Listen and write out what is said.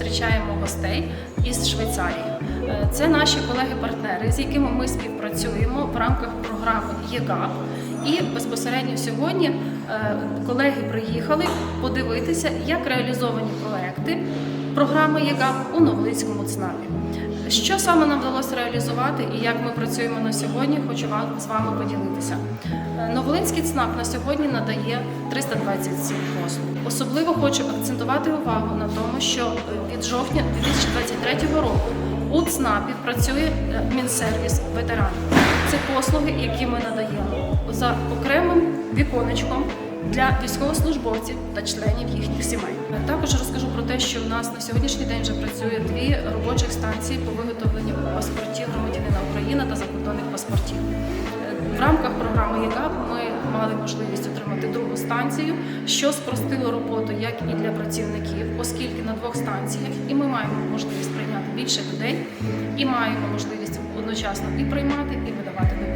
зустрічаємо гостей із Швейцарії. Е, це наші колеги-партнери, з якими ми співпрацюємо в рамках програми ЄГАП. І безпосередньо сьогодні е, колеги приїхали подивитися, як реалізовані проекти програми ЄГАП у Новолицькому ЦНАПі. Що саме нам вдалося реалізувати і як ми працюємо на сьогодні, хочу вам з вами поділитися. Е, Новолинський ЦНАП на сьогодні надає 327 послуг. Особливо хочу акцентувати увагу на тому, що е, від жовтня 2023 року у ЦНАПі працює е, Мінсервіс ветеранів. Це послуги, які ми надаємо за окремим віконечком для військовослужбовців та членів їхніх сімей. Також розкажу про те, що в нас на сьогоднішній день вже працює дві робочих станції по виготовленню паспортів громадянина України та закордонних паспортів. В рамках програми ЄГАП ми мали можливість отримати другу станцію, що спростило роботу як і для працівників, оскільки на двох станціях і ми маємо можливість прийняти більше людей, і маємо можливість одночасно і приймати, і видавати документи.